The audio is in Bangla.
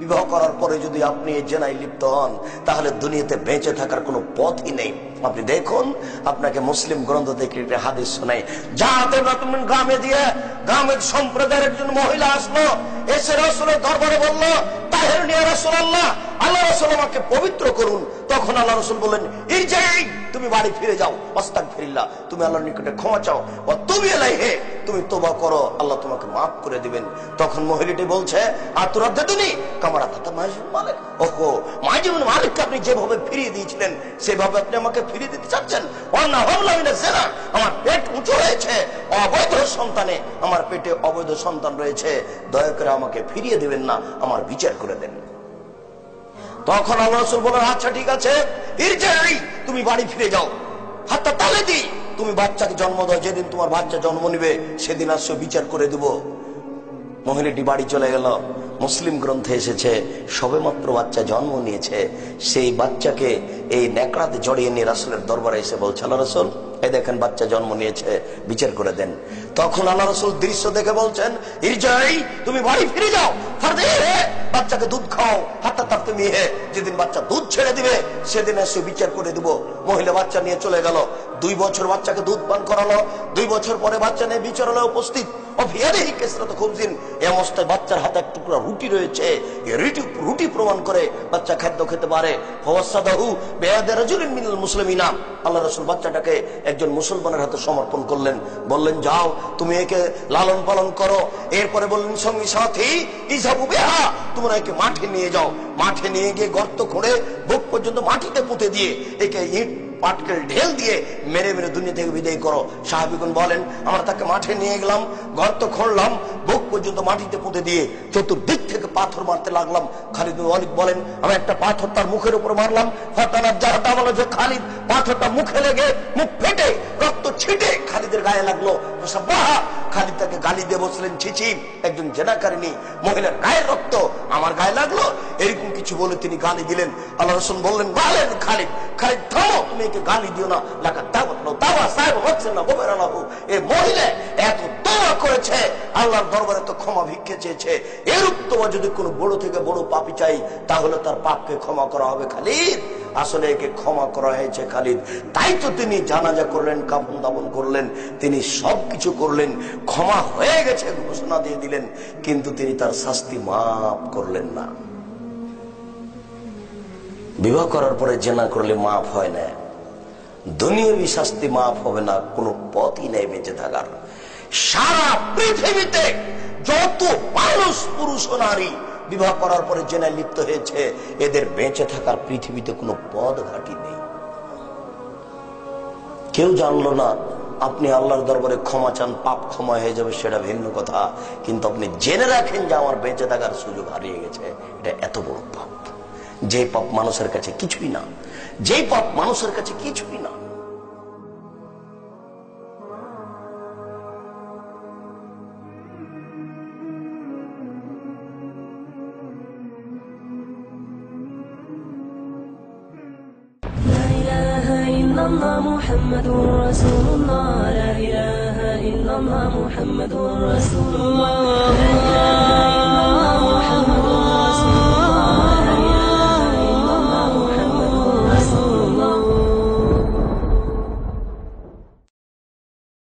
বিবাহ করার পরে যদি আপনি এই জেনায় লিপ্ত হন, তাহলে দুনিয়াতে বেঁচে থাকার কোনো পথই নেই। আপনি দেখুন, আপনাকে মুসলিম গ্রন্থ থেকে একটা হাদিস শোনাই। যাতে তুমি গ্রামে দিয়ে গ্রামের সম্প্রদায়ের একজন মহিলা আসলো, এসে রসুলের দরবারে বলল, তাহের নিয়ে রসুল আল্লাহ আল্লাহ রসুল আমাকে পবিত্র করুন। তখন আল্লাহ রসুল বললেন, ইরজাই তুমি বাড়ি ফিরে যাও অস্তাক ফিরিল্লা তুমি আল্লাহর নিকটে ক্ষমা চাও তুমি এলাই হে তুমি তোবা করো, আল্লাহ তোমাকে মাফ করে দিবেন। তখন মহিলাটি বলছে, আর তোরা দেতুনি কামারা কথা মাজিদ মালিক। ওহো মাজিদ মালিককে আপনি যেভাবে ফিরিয়ে দিয়েছিলেন, সেভাবে আপনি আমাকে ফিরিয়ে দিতে চাচ্ছেন? অন্য হবলামিনা সেনা আমার পেট উঁচু হয়েছে, অবৈধ সন্তানে আমার পেটে অবৈধ সন্তান রয়েছে, দয়া করে আমাকে ফিরিয়ে দিবেন না, আমার বিচার করে দেন। তখন আল্লাহ রসুল বলেন আচ্ছা ঠিক আছে তুমি বাড়ি ফিরে যাও। হাতটা তালে দি। তুমি বাচ্চাকে জন্ম দাও। যেদিন তোমার বাচ্চা জন্ম নিবে, সেদিন আসছো বিচার করে দেব। মহিলাটি বাড়ি চলে গেল। মুসলিম গ্রন্থে এসেছে, সবেমাত্র বাচ্চা জন্ম নিয়েছে। সেই বাচ্চাকে এই ন্যাকড়াতে জড়িয়ে নিয়ে রাসুলের দরবারে এসে বলছে, আল্লাহ রসুল এই দেখেন বাচ্চা জন্ম নিয়েছে, বিচার করে দেন। তখন আল্লাহ রসুল দৃশ্য দেখে বলছেন তুমি বাড়ি ফিরে যাও বাচ্চাকে দুধ খাও হাতটা তার তুমি হে যেদিন বাচ্চা দুধ ছেড়ে দিবে, সেদিন এসে বিচার করে দিব। মহিলা বাচ্চা নিয়ে চলে গেল। দুই বছর বাচ্চাকে দুধ পান করালো, দুই বছর পরে বাচ্চা নিয়ে বিচারালয়ে উপস্থিত। সমর্পণ করলেন। বললেন, যাও, তুমি একে লালন পালন করো। এরপরে বললেন, সঙ্গী সাথী বেহা, তোমরা একে মাঠে নিয়ে যাও। মাঠে নিয়ে গিয়ে গর্ত খুঁড়ে বুক পর্যন্ত মাটিতে পুঁতে দিয়ে একে ইট পাটকেল ঢেল দিয়ে মেরে মেরে দুনিয়া থেকে বিদায় করো। সাহাবিগুন বলেন, আমরা তাকে মাঠে নিয়ে গেলাম গর্ত খুঁড়লাম, বুক পর্যন্ত মাটিতে পুঁতে দিয়ে চতুর্দিক থেকে পাথর মারতে লাগলাম। খালিদ অনেক বলেন, আমি একটা পাথর তার মুখের উপর মারলাম। খালিদ, পাথরটা মুখে লেগে মুখ ফেটে, রক্ত ছিটে খালিদের গায়ে লাগল। খালিদ তাকে গালি দিয়ে বসলেন ছিছি একজন জেনাকারিনী মহিলার গায়ের রক্ত আমার গায়ে লাগল। এরকম কিছু বলে তিনি গালি দিলেন। আল্লাহ রসুন বললেন, বলেন খালিদ আসলে একে ক্ষমা করা হয়েছে খালিদ। তাই তো তিনি জানাজা করলেন কাপন দাপন করলেন, তিনি সব কিছু করলেন, ক্ষমা হয়ে গেছে ঘোষণা দিয়ে দিলেন, কিন্তু তিনি তার শাস্তি মাফ করলেন না। বিবাহ করার পরে জেনা করলে মাফ হয় না। দুনিয়াবি শাস্তি মাফ হবে না, কোনো পথই নেই বেঁচে থাকার। সারা পৃথিবীতে যত মানুষ, পুরুষ ও নারী বিবাহ করার পরে জেনায় লিপ্ত হয়েছে, এদের বেঁচে থাকার পৃথিবীতে কোনো পদ ঘাটি নেই। কেউ জানলো না, আপনি আল্লাহর দরবারে ক্ষমা চান, পাপ ক্ষমা হয়ে যাবে, সেটা ভিন্ন কথা। কিন্তু আপনি জেনে রাখেন যে আমার বেঁচে থাকার সুযোগ হারিয়ে গেছে, এটা এত বড় পাপ। যে পাপ মানুষের কাছে কিছুই না যে পাপ মানুষের কাছে কিছুই না لا إله إلا الله محمد رسول الله لا إله إلا الله محمد رسول الله لا إله